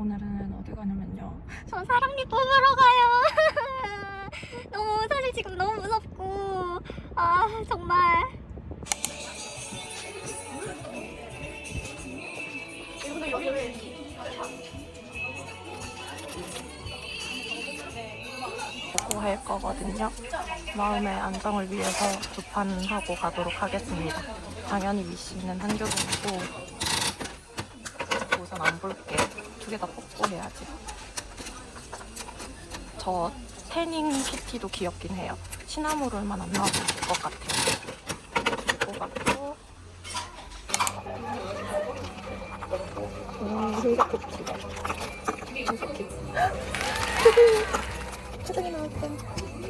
오늘은 어디 가냐면요. 저 사랑니 뽑으러 가요. 너무 사실 지금 너무 무섭고 아 정말. 할 거거든요. 마음의 안정을 위해서 두판 하고 가도록 하겠습니다. 당연히 위시는 한교동이고 우선 안 볼게. 두개다 뽑고 해야지. 저 태닝 키티도 귀엽긴 해요. 시나모롤만 안 나와도 될 것 같아요. 뽑았고 음, 흰색 키티. 표정이 나왔어.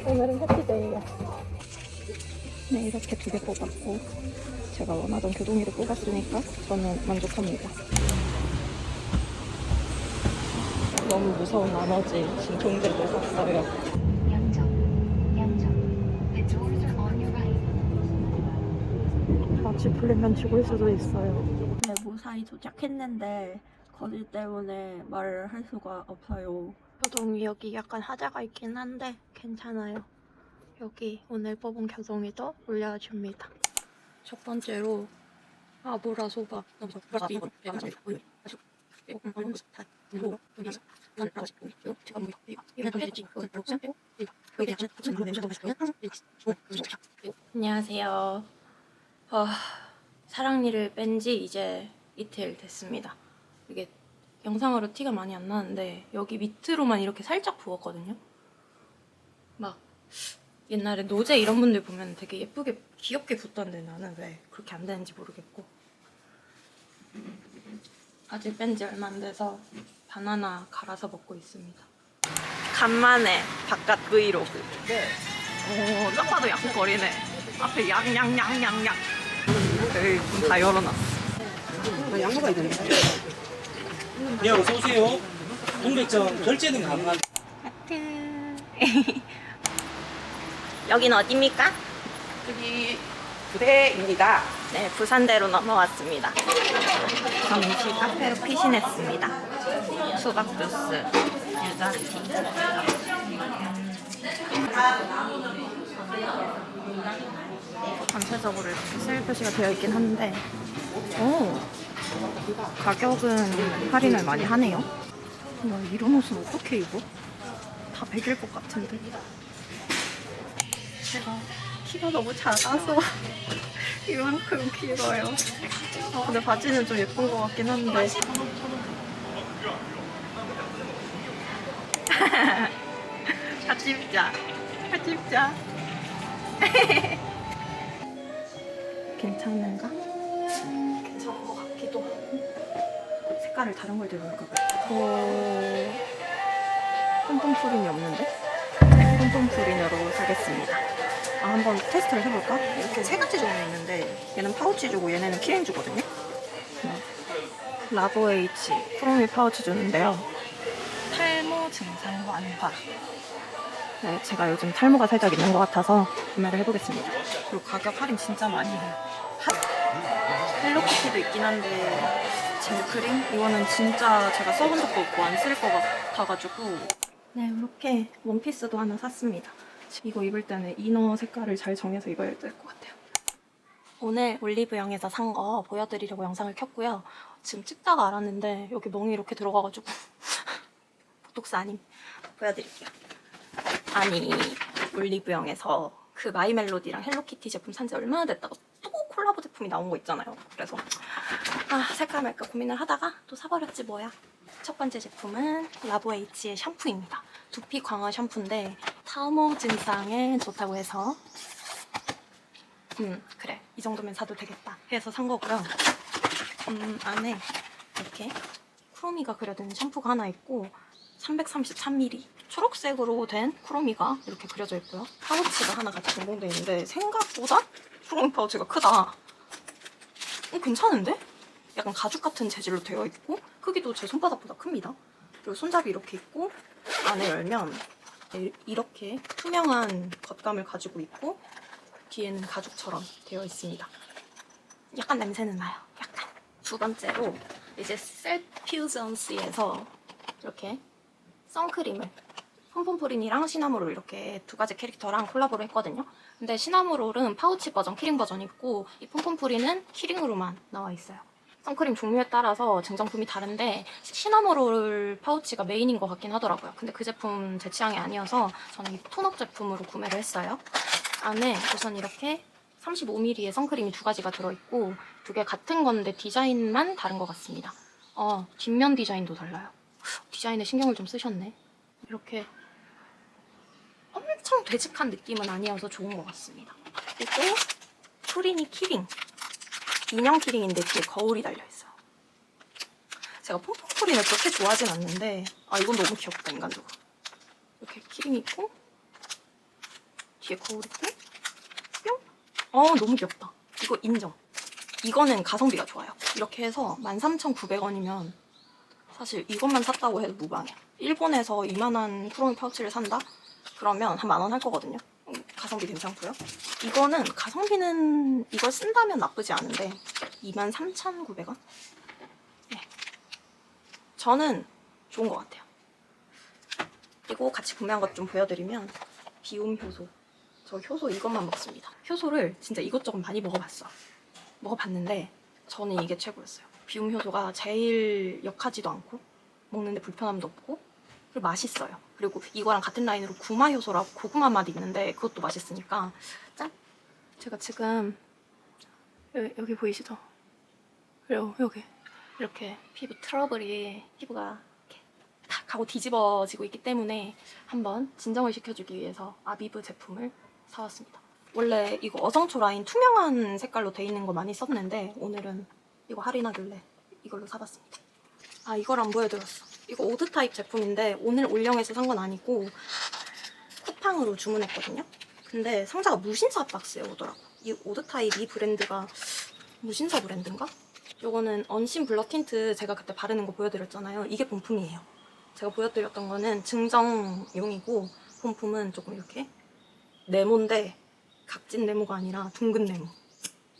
오늘은 해피데이야. 네, 이렇게 두 개 뽑았고, 제가 원하던 교동이를 뽑았으니까 저는 만족합니다. 너무 무서운 나머지 진통제도 샀어요. right. 같이 풀리면 죽을 수도 있어요. 네, 무사히 도착했는데 거짓 때문에 말을 할 수가 없어요. 교동이 여기 약간 하자가 있긴 한데 괜찮아요. 여기 오늘 뽑은 교동이도 올려줍니다. 첫 번째로 아보라 소바. 안녕하세요. 어, 사랑니를 뺀 지 이제 이틀 됐습니다. 이게 영상으로 티가 많이 안 나는데 여기 밑으로만 이렇게 살짝 부었거든요. 막 옛날에 노제 이런 분들 보면 되게 예쁘게 귀엽게 붓던데 나는 왜 그렇게 안 되는지 모르겠고 아직 뺀 지 얼마 안 돼서 바나나 갈아서 먹고 있습니다. 간만에 바깥 브이로그. 네. 오, 딱 봐도 약국거리네. 앞에 양양양양양. 에이, 문 다 열어놨어. 네, 어서 오세요. 동백점 결제는 가능한. 여긴 어디입니까? 여기 부대입니다. 네, 부산대로 넘어왔습니다. 잠시 카페로 피신했습니다. 수박 주스, 유자티. 전체적으로 이렇게 세일 표시가 되어 있긴 한데, 오, 가격은 할인을 많이 하네요. 와, 이런 옷은 어떻게 입어? 다 100일 것 같은데. 제가 키가 너무 작아서 이만큼 길어요. 아, 근데 바지는 좀 예쁜 것 같긴 한데. 같이 입자. 같이 입자. 괜찮은가? 괜찮은 것 같기도 하고. 색깔을 다른 걸 봐. 어... 뿜뿜푸린이 없는데? 네, 뿜뿜푸린으로 사겠습니다. 아, 한번 테스트를 해볼까? 이렇게 세 가지 종류 있는데 얘는 파우치 주고 얘네는 키링 주거든요. 네. 라보 H 크로미 파우치 주는데요. 탈모 증상 완화. 네, 제가 요즘 탈모가 살짝 있는 것 같아서 구매를 해보겠습니다. 그리고 가격 할인 진짜 많이 해요. 핫! 헬로키티도 있긴 한데 젤 크림? 이거는 진짜 제가 써본 적도 없고 안 쓸 것 같아가지고 네, 이렇게 원피스도 하나 샀습니다. 이거 입을 때는 이너 색깔을 잘 정해서 입어야 될 것 같아요. 오늘 올리브영에서 산 거 보여드리려고 영상을 켰고요. 지금 찍다가 알았는데 여기 멍이 이렇게 들어가가지고 보톡스 아님 보여드릴게요. 아니 올리브영에서 그 마이 멜로디랑 헬로키티 제품 산 지 얼마나 됐다고 또 콜라보 제품이 나온 거 있잖아요. 그래서 아 살까 말까 고민을 하다가 또 사버렸지 뭐야. 첫 번째 제품은 라보 H의 샴푸입니다. 두피 강화 샴푸인데 탈모 증상에 좋다고 해서 음 그래 이 정도면 사도 되겠다 해서 산 거고요. 음 안에 이렇게 크로미가 그려진 샴푸가 하나 있고 333ml 초록색으로 된 크로미가 이렇게 그려져 있고요. 파우치가 하나 같이 동봉되어 있는데 생각보다 크로미 파우치가 크다. 어, 괜찮은데? 약간 가죽 같은 재질로 되어 있고 크기도 제 손바닥보다 큽니다. 그리고 손잡이 이렇게 있고 안에 열면 이- 이렇게 투명한 겉감을 가지고 있고 뒤에는 가죽처럼 되어 있습니다. 약간 냄새는 나요. 약간. 두 번째로 이제 셀퓨전스에서 이렇게 선크림을 폼폼프린이랑 시나모롤 이렇게 두 가지 캐릭터랑 콜라보를 했거든요. 근데 시나모롤은 파우치 버전, 키링 버전이 있고 이 폼폼프린은 키링으로만 나와 있어요. 선크림 종류에 따라서 증정품이 다른데 시나모롤 파우치가 메인인 것 같긴 하더라고요. 근데 그 제품 제 취향이 아니어서 저는 이 톤업 제품으로 구매를 했어요. 안에 우선 이렇게 35ml의 선크림이 두 가지가 들어있고 두 개 같은 건데 디자인만 다른 것 같습니다. 어, 뒷면 디자인도 달라요. 디자인에 신경을 좀 쓰셨네. 이렇게 엄청 되직한 느낌은 아니어서 좋은 것 같습니다. 그리고 프리니 키링. 인형 키링인데 뒤에 거울이 달려있어요. 제가 퐁퐁 프린을 그렇게 좋아하진 않는데 아 이건 너무 귀엽다 인간적으로. 이렇게 키링 있고 뒤에 거울 있고 뿅. 어 너무 귀엽다. 이거 인정. 이거는 가성비가 좋아요. 이렇게 해서 13,900원이면 사실 이것만 샀다고 해도 무방해. 일본에서 이만한 프로미 파우치를 산다? 그러면 한 만 원 할 거거든요. 음, 가성비 괜찮고요. 이거는 가성비는 이걸 쓴다면 나쁘지 않은데 23,900원? 네. 저는 좋은 것 같아요. 그리고 같이 구매한 것 좀 보여드리면 비움 효소. 저 효소 이것만 먹습니다. 효소를 진짜 이것저것 많이 먹어봤어. 먹어봤는데 저는 이게 최고였어요. 비움 효소가 제일 역하지도 않고 먹는데 불편함도 없고 맛있어요. 그리고 이거랑 같은 라인으로 구마 효소라고 고구마 맛이 있는데 그것도 맛있으니까 짠! 제가 지금 여기, 여기 보이시죠? 그리고 여기 이렇게 피부 트러블이 피부가 이렇게 탁 하고 뒤집어지고 있기 때문에 한번 진정을 시켜주기 위해서 아비브 제품을 사왔습니다. 원래 이거 어성초 라인 투명한 색깔로 돼 있는 거 많이 썼는데 오늘은 이거 할인하길래 이걸로 사봤습니다. 아 이걸 안 보여드렸어. 이거 오드 타입 제품인데 오늘 올영에서 산 건 아니고 쿠팡으로 주문했거든요. 근데 상자가 무신사 박스에 오더라고. 이 오드 타입 이 브랜드가 무신사 브랜드인가? 요거는 언신 블러 틴트 제가 그때 바르는 거 보여드렸잖아요. 이게 본품이에요. 제가 보여드렸던 거는 증정용이고 본품은 조금 이렇게 네모인데 각진 네모가 아니라 둥근 네모.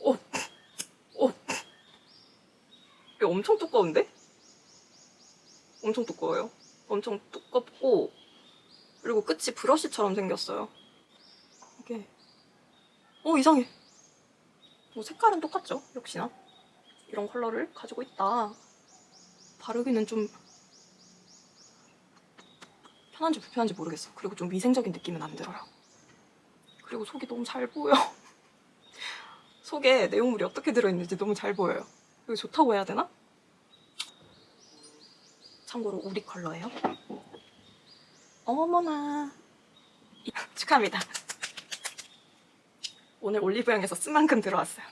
오, 오, 이거 엄청 두꺼운데? 엄청 두꺼워요. 엄청 두껍고 그리고 끝이 브러쉬처럼 생겼어요. 이게 오 이상해. 뭐 색깔은 똑같죠? 역시나 이런 컬러를 가지고 있다. 바르기는 좀 편한지 불편한지 모르겠어. 그리고 좀 위생적인 느낌은 안 들어요. 그리고 속이 너무 잘 보여. 속에 내용물이 어떻게 들어있는지 너무 잘 보여요. 이거 좋다고 해야 되나? 참고로 우리 컬러예요. 어머나. 축하합니다. 오늘 올리브영에서 쓴 만큼 들어왔어요.